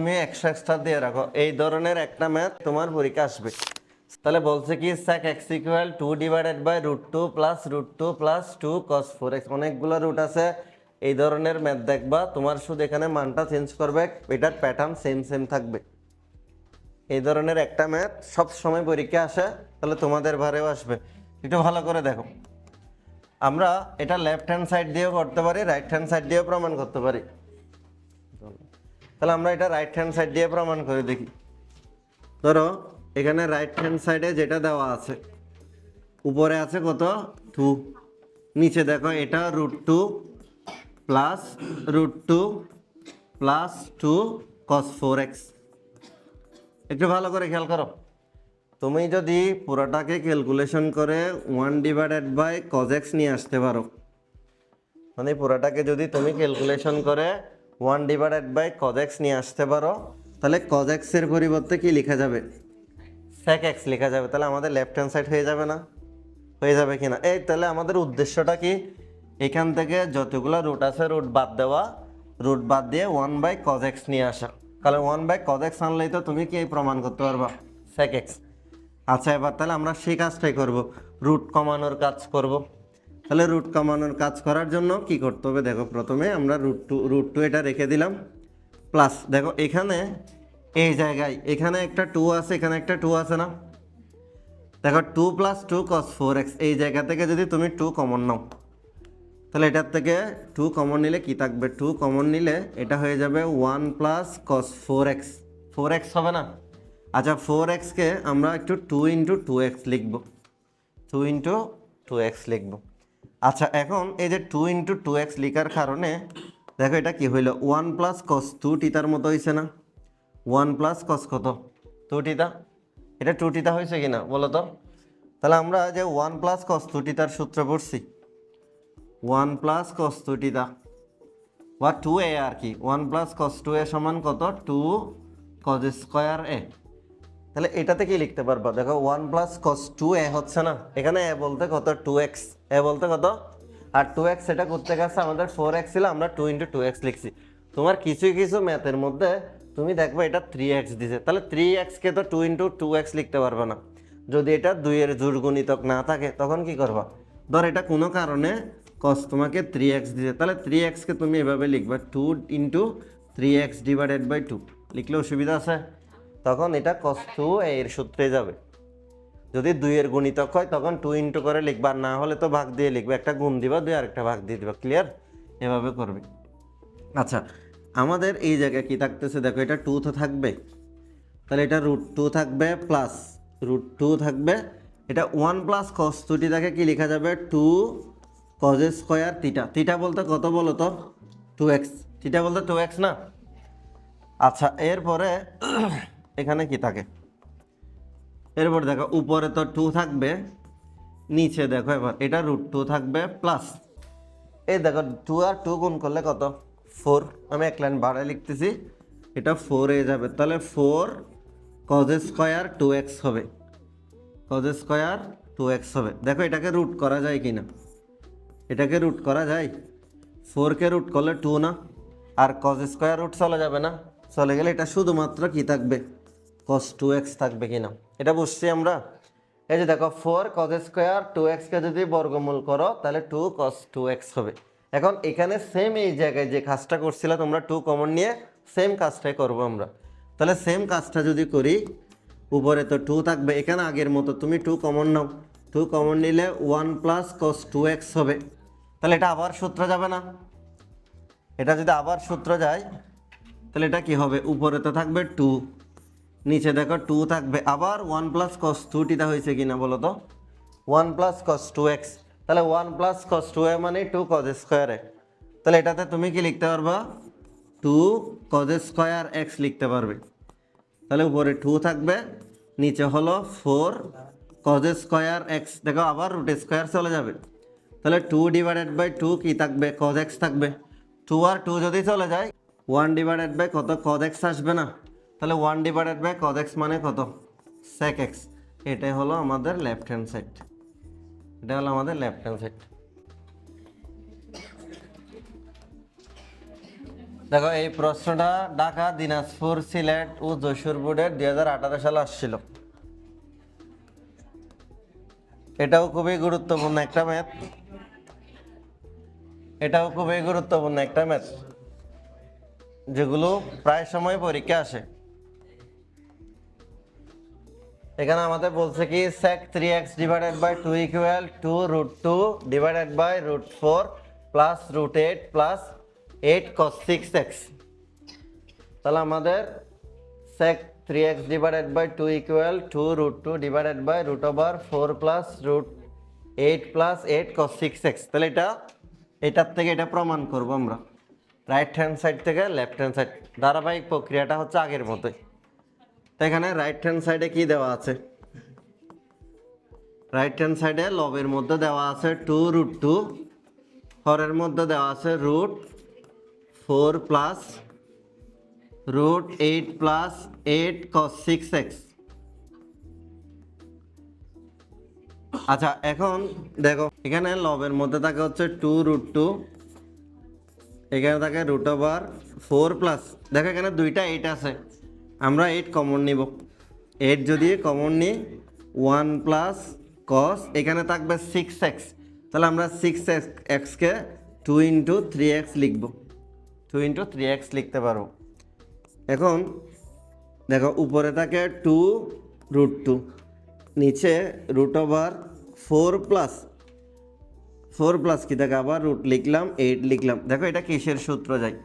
তুমি একশো এক্সট্রা দিয়ে রাখো। এই ধরনের একটা ম্যাথ তোমার পরীক্ষা আসবে। তাহলে বলছে কি sec x equal to divided by root two plus root two plus two cos four x অনেকগুলো রুট আছে। এই ধরনের ম্যাথ দেখবা, তোমার শুধু এখানে মানটা চেঞ্জ করবে, এটার প্যাটার্ন সেম সেম থাকবে। এই ধরনের একটা ম্যাথ সব সময় পরীক্ষা আসে, তাহলে তোমাদের ভারেও আসবে। একটু ভালো করে দেখো। আমরা এটা লেফট হ্যান্ড সাইড দিয়েও করতে পারি রাইট হ্যান্ড সাইড দিয়েও প্রমাণ করতে পারি। তাহলে আমরা এটা রাইট হ্যান্ড সাইড দিয়ে প্রমাণ করে দেখি। ধরো, এখানে রাইট হ্যান্ড সাইডে যেটা দেওয়া আছে, উপরে আছে কত? টু নিচে দেখো এটা root two plus root two plus two cos four x একটু ভালো করে খেয়াল করো। তুমি যদি পুরোটাকে ক্যালকুলেশন করে one divided by cos x নিয়ে আসতে পারো মানে পুরোটাকে যদি তুমি ক্যালকুলেশন করে ওয়ান ডিভাইডেড বাই কজেক্স নিয়ে আসতে পারো। তাহলে কজেক্সের পরিবর্তে কি লেখা যাবে? স্যাক এক্স লেখা যাবে। তাহলে আমাদের লেফট হ্যান্ড সাইড হয়ে যাবে না? হয়ে যাবে কি না? এই তাহলে আমাদের উদ্দেশ্যটা কি? এখান থেকে যতগুলো রুট আছে রুট বাদ দেওয়া রুট বাদ দিয়ে ওয়ান বাই কজেক্স নিয়ে আসা। তাহলে ওয়ান বাই কজেক্স আনলেই তো তুমি কি প্রমাণ করতে পারবা? স্যাক এক্স আচ্ছা এবার তাহলে আমরা সেই কাজটাই করব। রুট কমানোর কাজ করব। তাহলে রুট কমানোর কাজ করার জন্য কি করতে হবে? দেখো, প্রথমে আমরা রুট টু রুট টু এটা রেখে দিলাম। প্লাস দেখো, এখানে এই জায়গায়, এখানে একটা টু আছে, এখানে একটা টু আছে না? দেখো two plus two cos four x এই জায়গা থেকে যদি তুমি টু কমন নাও, তাহলে এটার থেকে টু কমন নিলে কি থাকবে? টু কমন নিলে এটা হয়ে যাবে one plus cos four x four x হবে না? আচ্ছা ফোর এক্সকে আমরা একটু টু ইন্টু টু এক্স লিখব। টু ইন্টু টু এক্স লিখব। আচ্ছা এখন এই যে টু ইন্টু টু এক্স লিখার কারণে, দেখো এটা কি হইল? ওয়ান প্লাস কস টু টিতার মতো হয়েছে না? ওয়ান প্লাস কস কত? টু টিতা এটা টু টিতা হয়েছে কি না বলো তো? তাহলে আমরা যে ওয়ান প্লাস কস টু টিতার সূত্র পড়ছি। One plus cos two theta বা টু এ আর কি। One plus cos two A সমান কত? টু কজ স্কোয়ার এ তাহলে এটাতে কি লিখতে পারবা? দেখো one plus cos two A হচ্ছে না? এখানে এ বলতে কত? টু এক্স এ বলতে কত? আর টু এক্স এটা করতে গেছে আমাদের ফোর এক্স ছিল, আমরা টু ইন্টু টু এক্স লিখছি। তোমার কিছু কিছু ম্যাথের মধ্যে তুমি দেখবে এটা থ্রি এক্স দিছে। তাহলে থ্রি এক্সকে তো টু ইন্টু টু এক্স লিখতে পারবে না। যদি এটা দুইয়ের জোর গুণিতক না থাকে, তখন কি করবা? ধর এটা কোনো কারণে কস তোমাকে থ্রি এক্স দিছে। তাহলে থ্রি এক্সকে তুমি এভাবে লিখবা two into three x divided by two লিখলে অসুবিধা আছে? তখন এটা কস টু এর সূত্রে যাবে। যদি দুইয়ের গুণিতক হয়, তখন টু ইন্টু করে লিখবা। না হলে তো ভাগ দিয়ে লিখবে। একটা গুণ দিবা, দুই আরেকটা ভাগ দিয়ে দিবা। ক্লিয়ার এভাবে করবে। আচ্ছা আমাদের এই জায়গায় কি থাকতেছে? দেখো, এটা টু তো থাকবে। তাহলে এটা রুট টু থাকবে প্লাস রুট টু থাকবে। এটা ওয়ান প্লাস কস টুটি থাকে কি লেখা যাবে? Two cos square theta theta বলতে কত বলো তো? টু এক্স তিটা বলতে টু এক্স না? আচ্ছা এরপরে এখানে কি থাকে? এরপর দেখো, উপরে তো টু থাকবে, নিচে দেখো এবার, এটা রুট টু থাকবে প্লাস এই দেখো টু আর টু গুণ করলে কত? ফোর আমি এক লাইন বাড়ায় লিখতেছি, এটা ফোর এ যাবে। তাহলে four cos square two x হবে। কজ স্কোয়ার টু এক্স হবে। দেখো, এটাকে রুট করা যায় কি না এটাকে রুট করা যায়? ফোরকে রুট করলে টু না? আর কজ স্কোয়ার রুট চলে যাবে না? চলে গেলে এটা শুধুমাত্র কি থাকবে? কস টু এক্স থাকবে কি না এটা বুঝছি আমরা? এই যে দেখো ফোর কজ স্কোয়ার টু এক্সকে যদি বর্গমূল করো, তাহলে টু কস টু এক্স হবে। এখন এখানে সেম এই জায়গায় যে কাজটা করছিলে, তোমরা টু কমন নিয়ে সেম কাজটাই করব আমরা। তাহলে সেম কাজটা যদি করি, উপরে তো টু থাকবে, এখানে আগের মতো তুমি টু কমন নাও। টু কমন নিলে one plus cos two x হবে। তাহলে এটা আবার সূত্র যাবে না। এটা যদি আবার সূত্র যায়, তাহলে এটা কি হবে? উপরে তো থাকবে টু নিচে দেখো টু থাকবে। আবার one plus cos two theta হয়েছে কিনা বলো তো? One plus cos two x তাহলে one plus cos two A মানে টু কজ স্কোয়ারে তাহলে এটাতে তুমি কি লিখতে পারবা? টু কজ স্কোয়ার এক্স লিখতে পারবে। তাহলে উপরে টু থাকবে, নিচে হলো ফোর কজ স্কোয়ার এক্স দেখো আবার রুট স্কোয়ার চলে যাবে। তাহলে টু ডিভাইডেড বাই টু কি থাকবে? কজ এক্স থাকবে। টু আর টু যদি চলে যায় ওয়ান ডিভাইডেড বাই কত? কজ এক্স আসবে না। তাহলে one divided by cos x মানে কত? সেক এক্স এটাই হলো আমাদের লেফট হ্যান্ড সাইড এটা হলো আমাদের লেফট হ্যান্ড সাইড দেখো, এই প্রশ্নটা ঢাকা, দিনাজপুর, সিলেট ও যশোর বোর্ডের দুই হাজার আঠারো সালে আসছিল। এটাও খুবই গুরুত্বপূর্ণ একটা ম্যাথ এটাও খুবই গুরুত্বপূর্ণ একটা ম্যাথ যেগুলো প্রায় সময় পরীক্ষা আসে। এখানে আমাদের বলছে কি, sec three x divided by two equal to root two divided by root four plus root eight plus eight cos six x তাহলে আমাদের sec three x divided by two equal to root two divided by root over four plus root eight plus eight cos six x তাহলে এটা, এটার থেকে এটা প্রমাণ করব আমরা। রাইট হ্যান্ড সাইড থেকে লেফট হ্যান্ড সাইড ধারাবাহিক প্রক্রিয়াটা হচ্ছে আগের মতোই। এখানে রাইট হ্যান্ড সাইডে কি দেওয়া আছে? রাইট হ্যান্ড সাইডে লবের মধ্যে দেওয়া আছে টু রুট টু হরের মধ্যে দেওয়া আছে root four plus root eight plus eight cos six x আচ্ছা এখন দেখো, এখানে লবের মধ্যে থাকে হচ্ছে টু রুট টু এখানে থাকে রুট ওভার ফোর প্লাস দেখো এখানে দুইটা এইট আছে। আমরা এইট কমন নিব। এইট যদি কমন নিই ওয়ান প্লাস কস এখানে থাকবে সিক্স এক্স তাহলে আমরা সিক্স এক্স এক্সকে টু ইন্টু থ্রি এক্স লিখব। টু ইন্টু থ্রি এক্স লিখতে পারব এখন দেখো, উপরে থাকে টু রুট টু নিচে root over four plus four plus কি দেখো আবার রুট লিখলাম এইট লিখলাম। দেখো, এটা কিসের সূত্র যায়?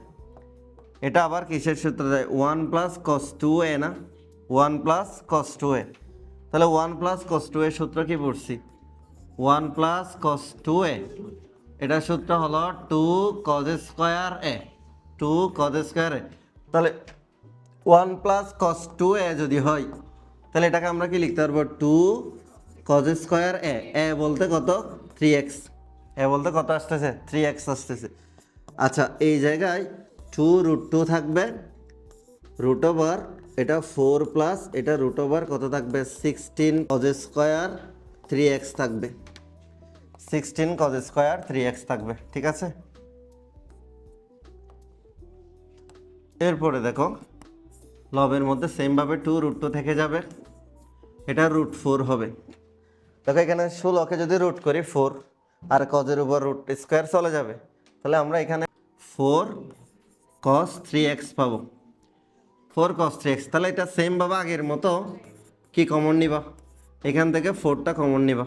এটা আবার কিসের সূত্র? দেয় one plus cos two A না? One plus cos two A. তাহলে ওয়ান প্লাস কস টু এর সূত্র কি পড়ছি? One plus cos two A. এটা সূত্র হলো two cos square A. Two cos square A. তাহলে one plus cos two A যদি হয়, তাহলে এটাকে আমরা কি লিখতে পারব? Two cos square A. A বলতে কত? থ্রি এক্স এ বলতে কত আসতেছে? থ্রি এক্স আসতেছে। আচ্ছা এই জায়গায় টু রুট টু থাকবে রুট ওভার এটা ফোর প্লাস এটা রুট ওভার কত থাকবে? Sixteen cos square three x থাকবে। Sixteen cos square three x থাকবে, ঠিক আছে? এরপরে দেখো, লবের মধ্যে সেমভাবে টু রুট টু থেকে যাবে, এটা রুট ফোর হবে। দেখো এখানে ষোলোকে যদি রুট করি ফোর আর কজের উপর রুট স্কোয়ার চলে যাবে, তাহলে আমরা এখানে ফোর কস থ্রি এক্স পাবো। ফোর কস থ্রি এক্স তাহলে এটা সেমভাবে আগের মতো। কি কমন নিবা? এখান থেকে ফোরটা কমন নিবা।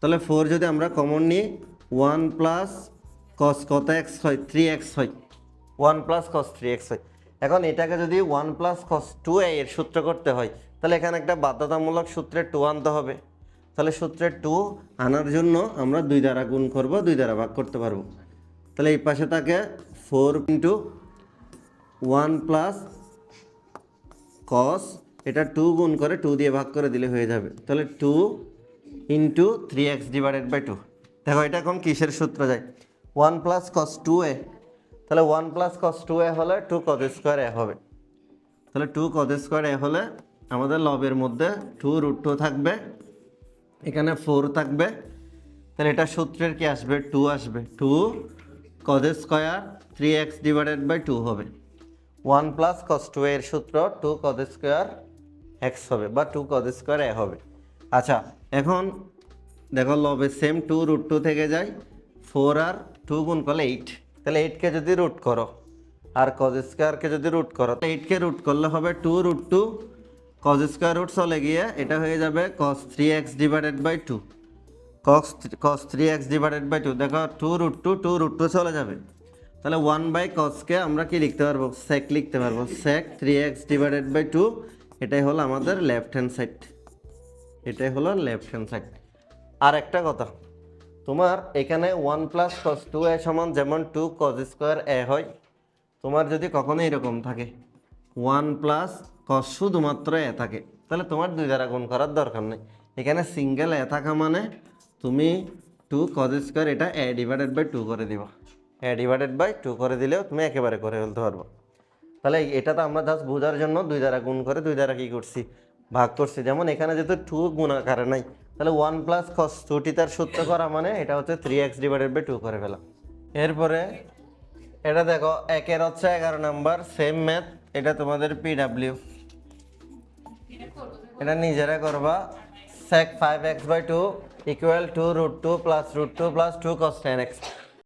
তাহলে ফোর যদি আমরা কমন নিই ওয়ান প্লাস কস কত এক্স হয়? থ্রি এক্স হয়। One plus cos three x হয়। এখন এটাকে যদি ওয়ান প্লাস কস টু এর সূত্র করতে হয়, তাহলে এখানে একটা বাধ্যতামূলক সূত্রে টু আনতে হবে। তাহলে সূত্রে টু আনার জন্য আমরা দুই দ্বারা গুণ করব, দুই দ্বারা ভাগ করতে পারব। তাহলে এই পাশে থাকে four into one plus cos, এটা টু গুণ করে টু দিয়ে ভাগ করে দিলে হয়ে যাবে। তাহলে two into three x divided by two দেখো, এটা এখন কিসের সূত্র যায়? One plus cos two A তাহলে one plus cos two A হলে টু কজ স্কোয়ার এ হবে। তাহলে টু কজ স্কোয়ার এ হলে আমাদের লবের মধ্যে টু রুট টু থাকবে, এখানে ফোর থাকবে। তাহলে এটা সূত্রের কি আসবে? টু আসবে। Two cos square three x divided by two হবে। ওয়ান প্লাস কস টু এর সূত্র টু কজ স্কোয়ার এক্স হবে বা টু কজ স্কোয়ার এ হবে। আচ্ছা এখন দেখো লবে সেম টু রুট টু থেকে যায় ফোর আর টু গুণ করলে এইট তাহলে এইটকে যদি রুট করো আর কজ স্কোয়ারকে যদি রুট করো তো এইটকে রুট করলে হবে two root two cos square root চলে গিয়ে এটা হয়ে যাবে cos three x divided by two cos cos three x divided by two দেখো two root two two root two চলে যাবে। তাহলে ওয়ান বাই কসকে আমরা কি লিখতে পারব? সেক লিখতে পারব। Sec three x divided by two এটাই হলো আমাদের লেফট হ্যান্ড সাইড এটাই হলো লেফট হ্যান্ড সাইড আর একটা কথা, তোমার এখানে one plus cos two A সমান যেমন টু কজ স্কোয়ার এ হয়, তোমার যদি কখনো এরকম থাকে ওয়ান প্লাস কস শুধুমাত্র এ থাকে, তাহলে তোমার দুই দ্বারা গুণ করার দরকার নেই। এখানে সিঙ্গেল এ থাকা মানে তুমি টু কজ স্কোয়ার এটা এ ডিভাইডেড বাই টু করে দিবা। এ ডিভাইডেড বাই টু করে দিলেও তুমি একেবারে করে ফেলতে পারব। তাহলে এটা তো আমরা জাস্ট বোঝার জন্য দুই দ্বারা গুণ করে দুই দ্বারা কী করছি? ভাগ করছি। যেমন এখানে যেহেতু টু গুণ আকারে নাই, তাহলে ওয়ান প্লাস কস টুটি তার সূত্র করা মানে এটা হচ্ছে three x divided by two করে ফেলা। এরপরে এটা দেখো, একের হচ্ছে এগারো নাম্বার সেম ম্যাথ এটা তোমাদের পিডাব্লিউ এটা নিজেরা করবা। sec five x by two equal to root two plus root two plus two cos ten x